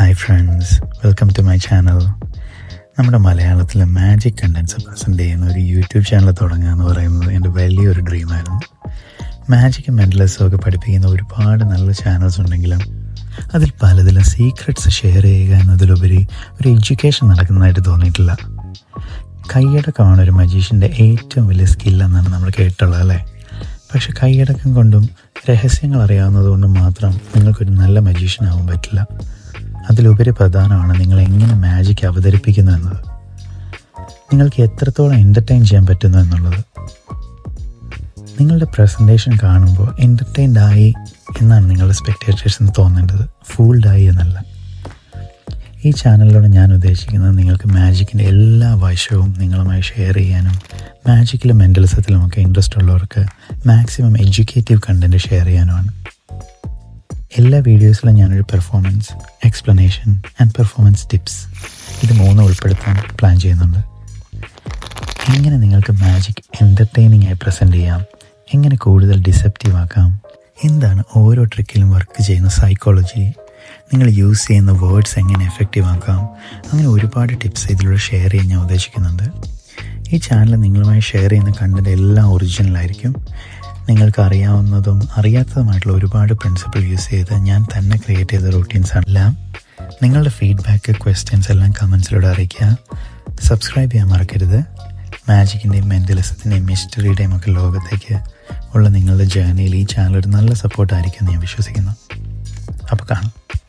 Hi friends welcome to my channel നമ്മുടെ മലയാളത്തിലെ magic contents present ചെയ്യുന്ന ഒരു യൂട്യൂബ് ചാനൽ തുടങ്ങുക എന്ന് പറയുന്നത് എന്റെ വലിയൊരു ഡ്രീമായിരുന്നു മാജിക് മെന്റലിസും ഒക്കെ പഠിപ്പിക്കുന്ന ഒരുപാട് നല്ല ചാനൽസ് ഉണ്ടെങ്കിലും അതിൽ പലതിലും സീക്രട്സ് ഷെയർ ചെയ്യുക എന്നതിലുപരി ഒരു എഡ്യൂക്കേഷൻ നടക്കുന്നതായിട്ട് തോന്നിയിട്ടില്ല. കൈയടക്കമാണ് ഒരു മജീഷ്യന്റെ ഏറ്റവും വലിയ സ്കില്ലെന്നാണ് നമ്മൾ കേട്ടുള്ളത് അല്ലേ? പക്ഷെ കൈയടക്കം കൊണ്ടും രഹസ്യങ്ങൾ അറിയാവുന്നത് കൊണ്ടും മാത്രം നിങ്ങൾക്കൊരു നല്ല മജീഷ്യൻ ആവാൻ പറ്റില്ല. അതിലുപരി പ്രധാനമാണ് നിങ്ങൾ എങ്ങനെ മാജിക് അവതരിപ്പിക്കുന്നു എന്നത്. നിങ്ങൾക്ക് എത്രത്തോളം എന്റർടൈൻ ചെയ്യാൻ പറ്റുന്നു എന്നുള്ളത്. നിങ്ങളുടെ പ്രസന്റേഷൻ കാണുമ്പോൾ എന്റർടൈൻഡ് ആയി എന്നാണ് നിങ്ങളുടെ സ്പെക്ടേറ്റേഴ്സിന് തോന്നേണ്ടത്. ഫൂൾഡ് ആയി എന്നല്ല. ഈ ചാനലിലൂടെ ഞാൻ ഉദ്ദേശിക്കുന്നത് നിങ്ങൾക്ക് മാജിക്കിന്റെ എല്ലാ വശവും നിങ്ങളുമായി ഷെയർ ചെയ്യാനും മാജിക്കിലും മെന്റലിസത്തിലുമൊക്കെ ഇൻട്രസ്റ്റ് ഉള്ളവർക്ക് മാക്സിമം എഡ്യൂക്കേറ്റീവ് കണ്ടന്റ് ഷെയർ ചെയ്യാനുമാണ്. എല്ലാ വീഡിയോസിലും ഞാനൊരു performance explanation and performance tips ഇത് മൂന്നും ഉൾപ്പെടുത്താൻ പ്ലാൻ ചെയ്യുന്നുണ്ട്. എങ്ങനെ നിങ്ങൾക്ക് മാജിക് എന്റർടൈനിങ് ആയി പ്രസന്റ് ചെയ്യാം? എങ്ങനെ കൂടുതൽ ഡിസെപ്റ്റീവ് ആക്കാം? എന്താണ് ഓരോ ട്രിക്കിലും വർക്ക് ചെയ്യുന്ന സൈക്കോളജി നിങ്ങൾ യൂസ് ചെയ്യുന്ന വേർഡ്സ് എങ്ങനെ എഫക്റ്റീവ് ആക്കാം? അങ്ങനെ ഒരുപാട് ടിപ്സ് ഇതിലൂടെ ഷെയർ ചെയ്യാൻ ഞാൻ ഉദ്ദേശിക്കുന്നുണ്ട്. ഈ ചാനൽ നിങ്ങളുമായി ഷെയർ ചെയ്യുന്ന കണ്ടന്റ് എല്ലാം ഒറിജിനലായിരിക്കും നിങ്ങൾക്ക് അറിയാവുന്നതും അറിയാത്തതുമായിട്ടുള്ള ഒരുപാട് പ്രിൻസിപ്പിൾ യൂസ് ചെയ്ത് ഞാൻ തന്നെ ക്രിയേറ്റ് ചെയ്ത റൂട്ടീൻസ് എല്ലാം നിങ്ങളുടെ ഫീഡ്ബാക്ക് ക്വസ്റ്റ്യൻസ് എല്ലാം കമൻസിലൂടെ അറിയിക്കുക. സബ്സ്ക്രൈബ് ചെയ്യാൻ മറക്കരുത്. മാജിക്കിന്റെയും മെന്റലിസത്തിന്റെയും മിസ്റ്ററിയുടെയും ഒക്കെ ലോകത്തേക്ക് ഉള്ള നിങ്ങളുടെ ജേർണിയിൽ ഈ ചാനൽ ഒരു നല്ല സപ്പോർട്ടായിരിക്കും ഞാൻ വിശ്വസിക്കുന്നു. അപ്പോൾ കാണാം.